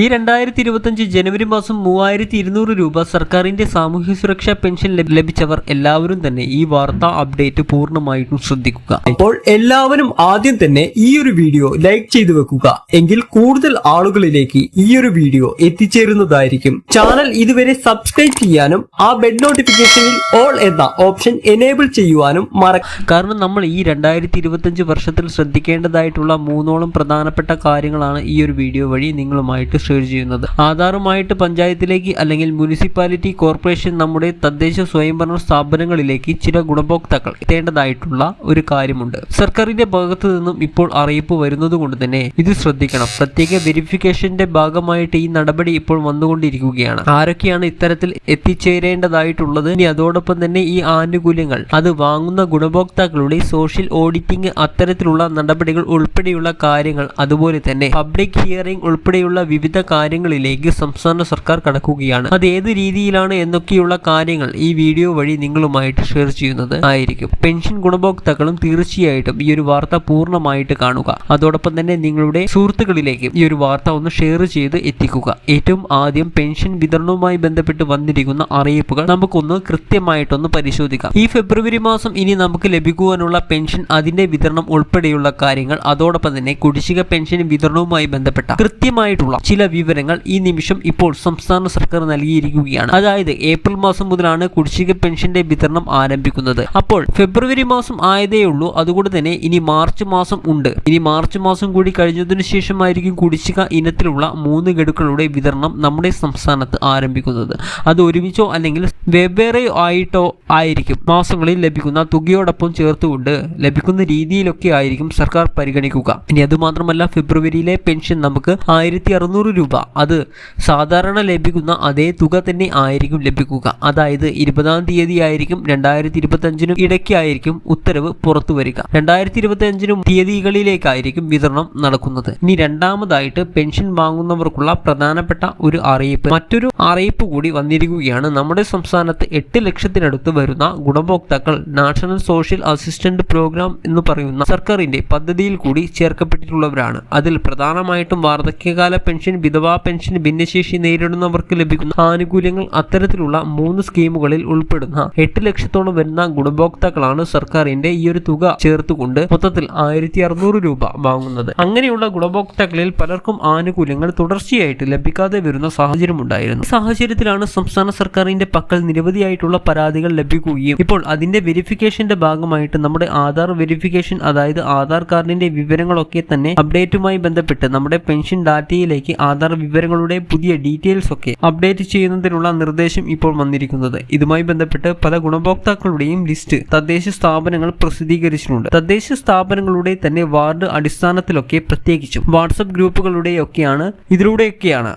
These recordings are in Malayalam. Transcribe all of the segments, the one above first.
ഈ രണ്ടായിരത്തി ഇരുപത്തഞ്ച് ജനുവരി മാസം മൂവായിരത്തി ഇരുന്നൂറ് രൂപ സർക്കാരിന്റെ സാമൂഹ്യ സുരക്ഷാ പെൻഷൻ ലഭിച്ചവർ എല്ലാവരും തന്നെ ഈ വാർത്താ അപ്ഡേറ്റ് പൂർണമായിട്ടും ശ്രദ്ധിക്കുക. അപ്പോൾ എല്ലാവരും ആദ്യം തന്നെ ഈ ഒരു വീഡിയോ ലൈക്ക് ചെയ്തു വെക്കുക. എങ്കിൽ കൂടുതൽ ആളുകളിലേക്ക് ഈ ഒരു വീഡിയോ എത്തിച്ചേരുന്നതായിരിക്കും. ചാനൽ ഇതുവരെ സബ്സ്ക്രൈബ് ചെയ്യാനും ആ ബെഡ് നോട്ടിഫിക്കേഷനിൽ ഓൾ എന്ന ഓപ്ഷൻ എനേബിൾ ചെയ്യുവാനും മറ കാരണം നമ്മൾ ഈ രണ്ടായിരത്തി ഇരുപത്തഞ്ച് വർഷത്തിൽ ശ്രദ്ധിക്കേണ്ടതായിട്ടുള്ള മൂന്നോളം പ്രധാനപ്പെട്ട കാര്യങ്ങളാണ് ഈ ഒരു വീഡിയോ വഴി നിങ്ങളുമായിട്ട് ഷെയർ ചെയ്യുന്നത്. ആധാറുമായിട്ട് പഞ്ചായത്തിലേക്ക് അല്ലെങ്കിൽ മുനിസിപ്പാലിറ്റി കോർപ്പറേഷൻ നമ്മുടെ തദ്ദേശ സ്വയംഭരണ സ്ഥാപനങ്ങളിലേക്ക് ചില ഗുണഭോക്താക്കൾ എത്തേണ്ടതായിട്ടുള്ള ഒരു കാര്യമുണ്ട്. സർക്കാരിന്റെ ഭാഗത്തു നിന്നും ഇപ്പോൾ അറിയിപ്പ് വരുന്നത് കൊണ്ട് തന്നെ ഇത് ശ്രദ്ധിക്കണം. പ്രത്യേക വെരിഫിക്കേഷന്റെ ഭാഗമായിട്ട് ഈ നടപടി ഇപ്പോൾ വന്നുകൊണ്ടിരിക്കുകയാണ്. ആരൊക്കെയാണ് ഇത്തരത്തിൽ എത്തിച്ചേരേണ്ടതായിട്ടുള്ളത്? ഇനി അതോടൊപ്പം തന്നെ ഈ ആനുകൂല്യങ്ങൾ അത് വാങ്ങുന്ന ഗുണഭോക്താക്കളുടെ സോഷ്യൽ ഓഡിറ്റിംഗ് അത്തരത്തിലുള്ള നടപടികൾ ഉൾപ്പെടെയുള്ള കാര്യങ്ങൾ അതുപോലെ തന്നെ പബ്ലിക് ഹിയറിംഗ് ഉൾപ്പെടെയുള്ള വിവിധ കാര്യങ്ങളിലേക്ക് സംസ്ഥാന സർക്കാർ കടക്കുകയാണ്. അത് ഏത് രീതിയിലാണ് എന്നൊക്കെയുള്ള കാര്യങ്ങൾ ഈ വീഡിയോ വഴി നിങ്ങളുമായിട്ട് ഷെയർ ചെയ്യുന്നത് ആയിരിക്കും. പെൻഷൻ ഗുണഭോക്താക്കളും തീർച്ചയായിട്ടും ഈ ഒരു വാർത്ത പൂർണമായിട്ട് കാണുക. അതോടൊപ്പം തന്നെ നിങ്ങളുടെ സുഹൃത്തുക്കളിലേക്ക് ഈ ഒരു വാർത്ത ഒന്ന് ഷെയർ ചെയ്ത് എത്തിക്കുക. ഏറ്റവും ആദ്യം പെൻഷൻ വിതരണവുമായി ബന്ധപ്പെട്ട് വന്നിരിക്കുന്ന അറിയിപ്പുകൾ നമുക്കൊന്ന് കൃത്യമായിട്ടൊന്ന് പരിശോധിക്കാം. ഈ ഫെബ്രുവരി മാസം ഇനി നമുക്ക് ലഭിക്കുവാനുള്ള പെൻഷൻ അതിന്റെ വിതരണം ഉൾപ്പെടെയുള്ള കാര്യങ്ങൾ അതോടൊപ്പം തന്നെ കുടിശ്ശിക പെൻഷൻ വിതരണവുമായി ബന്ധപ്പെട്ട കൃത്യമായിട്ടുള്ള ചില വിവരങ്ങൾ ഈ നിമിഷം ഇപ്പോൾ സംസ്ഥാന സർക്കാർ നൽകിയിരിക്കുകയാണ്. അതായത് ഏപ്രിൽ മാസം മുതലാണ് കുടിശ്ശിക പെൻഷന്റെ വിതരണം ആരംഭിക്കുന്നത്. അപ്പോൾ ഫെബ്രുവരി മാസം ആയതേ ഉള്ളൂ. അതുകൊണ്ട് തന്നെ ഇനി മാർച്ച് മാസം ഉണ്ട്. ഇനി മാർച്ച് മാസം കൂടി കഴിഞ്ഞതിനു ശേഷമായിരിക്കും കുടിശ്ശിക ഇനത്തിലുള്ള മൂന്ന് ഗഡുക്കളുടെ വിതരണം നമ്മുടെ സംസ്ഥാനത്ത് ആരംഭിക്കുന്നത്. അത് ഒരുമിച്ചോ അല്ലെങ്കിൽ വെവ്വേറെ ആയിട്ടോ ആയിരിക്കും മാസങ്ങളിൽ ലഭിക്കുന്ന തുകയോടൊപ്പം ചേർത്തുകൊണ്ട് ലഭിക്കുന്ന രീതിയിലൊക്കെ ആയിരിക്കും സർക്കാർ പരിഗണിക്കുക. ഇനി അതുമാത്രമല്ല ഫെബ്രുവരിയിലെ പെൻഷൻ നമുക്ക് ആയിരത്തി അറുന്നൂറ് രൂപ. അത് സാധാരണ ലഭിക്കുന്ന അതേ തുക തന്നെ ആയിരിക്കും ലഭിക്കുക. അതായത് ഇരുപതാം തീയതി ആയിരിക്കും രണ്ടായിരത്തി ഇരുപത്തി അഞ്ചിനും ഇടയ്ക്കായിരിക്കും ഉത്തരവ് പുറത്തു വരിക. രണ്ടായിരത്തി ഇരുപത്തി അഞ്ചിനും തീയതികളിലേക്കായിരിക്കും വിതരണം നടക്കുന്നത്. ഇനി രണ്ടാമതായിട്ട് പെൻഷൻ വാങ്ങുന്നവർക്കുള്ള പ്രധാനപ്പെട്ട ഒരു അറിയിപ്പ്. മറ്റൊരു അറിയിപ്പ് കൂടി വന്നിരിക്കുകയാണ്. നമ്മുടെ സംസ്ഥാനത്ത് എട്ട് ലക്ഷത്തിനടുത്ത് വരുന്ന ഗുണഭോക്താക്കൾ നാഷണൽ സോഷ്യൽ അസിസ്റ്റന്റ് പ്രോഗ്രാം എന്ന് പറയുന്ന സർക്കാരിന്റെ പദ്ധതിയിൽ കൂടി ചേർക്കപ്പെട്ടിട്ടുള്ളവരാണ്. അതിൽ പ്രധാനമായിട്ടും വാർദ്ധക്യകാല പെൻഷൻ വിധവാ പെൻഷൻ ഭിന്നശേഷി നേരിടുന്നവർക്ക് ലഭിക്കുന്ന ആനുകൂല്യങ്ങൾ അത്തരത്തിലുള്ള മൂന്ന് സ്കീമുകളിൽ ഉൾപ്പെടുന്ന എട്ട് ലക്ഷത്തോളം വരുന്ന ഗുണഭോക്താക്കളാണ് സർക്കാരിന്റെ ഈ ഒരു തുക ചേർത്തുകൊണ്ട് മൊത്തത്തിൽ ആയിരത്തി അറുന്നൂറ് രൂപ വാങ്ങുന്നത്. അങ്ങനെയുള്ള ഗുണഭോക്താക്കളിൽ പലർക്കും ആനുകൂല്യങ്ങൾ തുടർച്ചയായിട്ട് ലഭിക്കാതെ വരുന്ന സാഹചര്യമുണ്ടായിരുന്നു. സാഹചര്യത്തിലാണ് സംസ്ഥാന സർക്കാരിന്റെ പക്കൽ നിരവധിയായിട്ടുള്ള പരാതികൾ ലഭിക്കുകയും ഇപ്പോൾ അതിന്റെ വെരിഫിക്കേഷന്റെ ഭാഗമായിട്ട് നമ്മുടെ ആധാർ വെരിഫിക്കേഷൻ അതായത് ആധാർ കാർഡിന്റെ വിവരങ്ങളൊക്കെ തന്നെ അപ്ഡേറ്റുമായി ബന്ധപ്പെട്ട് നമ്മുടെ പെൻഷൻ ഡാറ്റയിലേക്ക് ആധാർ വിവരങ്ങളുടെ പുതിയ ഡീറ്റെയിൽസ് ഒക്കെ അപ്ഡേറ്റ് ചെയ്യുന്നതിനുള്ള നിർദ്ദേശം ഇപ്പോൾ വന്നിരിക്കുന്നത്. ഇതുമായി ബന്ധപ്പെട്ട് പല ഗുണഭോക്താക്കളുടെയും ലിസ്റ്റ് തദ്ദേശ സ്ഥാപനങ്ങൾ പ്രസിദ്ധീകരിച്ചിട്ടുണ്ട്. തദ്ദേശ സ്ഥാപനങ്ങളുടെ തന്നെ വാർഡ് അടിസ്ഥാനത്തിലൊക്കെ പ്രത്യേകിച്ചും വാട്സപ്പ് ഗ്രൂപ്പുകളുടെയൊക്കെയാണ് ഇതിലൂടെയൊക്കെയാണ്.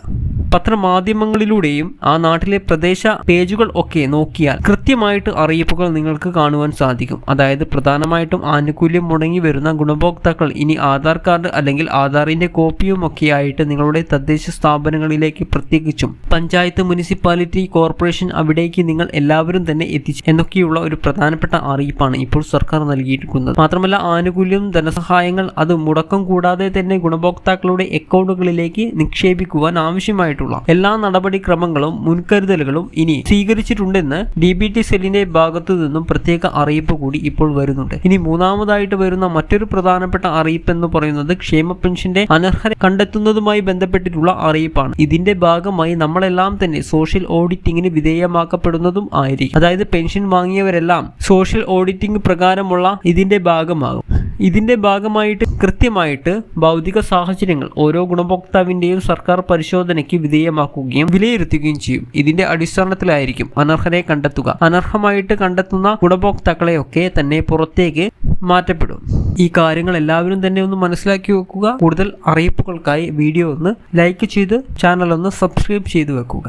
പത്രമാധ്യമങ്ങളിലൂടെയും ആ നാട്ടിലെ പ്രദേശ പേജുകൾ ഒക്കെ നോക്കിയാൽ കൃത്യമായിട്ട് അറിയിപ്പുകൾ നിങ്ങൾക്ക് കാണുവാൻ സാധിക്കും. അതായത് പ്രധാനമായിട്ടും ആനുകൂല്യം മുടങ്ങി വരുന്ന ഗുണഭോക്താക്കൾ ഇനി ആധാർ കാർഡ് അല്ലെങ്കിൽ ആധാറിന്റെ കോപ്പിയും ഒക്കെ ആയിട്ട് നിങ്ങളുടെ തദ്ദേശ സ്ഥാപനങ്ങളിലേക്ക് പ്രത്യേകിച്ചും പഞ്ചായത്ത് മുനിസിപ്പാലിറ്റി കോർപ്പറേഷൻ അവിടേക്ക് നിങ്ങൾ എല്ലാവരും തന്നെ എത്തിച്ചു എന്നൊക്കെയുള്ള ഒരു പ്രധാനപ്പെട്ട അറിയിപ്പാണ് ഇപ്പോൾ സർക്കാർ നൽകിയിരിക്കുന്നത്. മാത്രമല്ല ആനുകൂല്യം ധനസഹായങ്ങൾ അത് മുടക്കം കൂടാതെ തന്നെ ഗുണഭോക്താക്കളുടെ അക്കൗണ്ടുകളിലേക്ക് നിക്ഷേപിക്കുവാൻ ആവശ്യമായിട്ടുള്ള എല്ലാ നടപടിക്രമങ്ങളും മുൻകരുതലുകളും ഇനി സ്വീകരിച്ചിട്ടുണ്ടെന്ന് ഡി ബി ടി സെല്ലിന്റെ ഭാഗത്തു നിന്നും പ്രത്യേക അറിയിപ്പ് കൂടി ഇപ്പോൾ വരുന്നുണ്ട്. ഇനി മൂന്നാമതായിട്ട് വരുന്ന മറ്റൊരു പ്രധാനപ്പെട്ട അറിയിപ്പ് എന്ന് പറയുന്നത് ക്ഷേമ പെൻഷന്റെ അനർഹരെ കണ്ടെത്തുന്നതുമായി ബന്ധപ്പെട്ടിട്ടുള്ള അറിയിപ്പാണ്. ഇതിന്റെ ഭാഗമായി നമ്മളെല്ലാം തന്നെ സോഷ്യൽ ഓഡിറ്റിങ്ങിന് വിധേയമാക്കപ്പെടുന്നതും ആയിരിക്കും. അതായത് പെൻഷൻ വാങ്ങിയവരെല്ലാം സോഷ്യൽ ഓഡിറ്റിംഗ് പ്രകാരമുള്ള ഇതിന്റെ ഭാഗമാകും. ഇതിന്റെ ഭാഗമായിട്ട് കൃത്യമായിട്ട് ഭൗതിക സാഹചര്യങ്ങൾ ഓരോ ഗുണഭോക്താവിന്റെയും സർക്കാർ പരിശോധനയ്ക്ക് വിധേയമാക്കുകയും വിലയിരുത്തുകയും ചെയ്യും. ഇതിന്റെ അടിസ്ഥാനത്തിലായിരിക്കും അനർഹരെ കണ്ടെത്തുക. അനർഹമായിട്ട് കണ്ടെത്തുന്ന ഗുണഭോക്താക്കളെയൊക്കെ തന്നെ പുറത്തേക്ക് മാറ്റപ്പെടും. ഈ കാര്യങ്ങൾ എല്ലാവരും തന്നെ ഒന്ന് മനസ്സിലാക്കി വെക്കുക. കൂടുതൽ അറിയിപ്പുകൾക്കായി വീഡിയോ ഒന്ന് ലൈക്ക് ചെയ്ത് ചാനൽ ഒന്ന് സബ്സ്ക്രൈബ് ചെയ്തു വെക്കുക.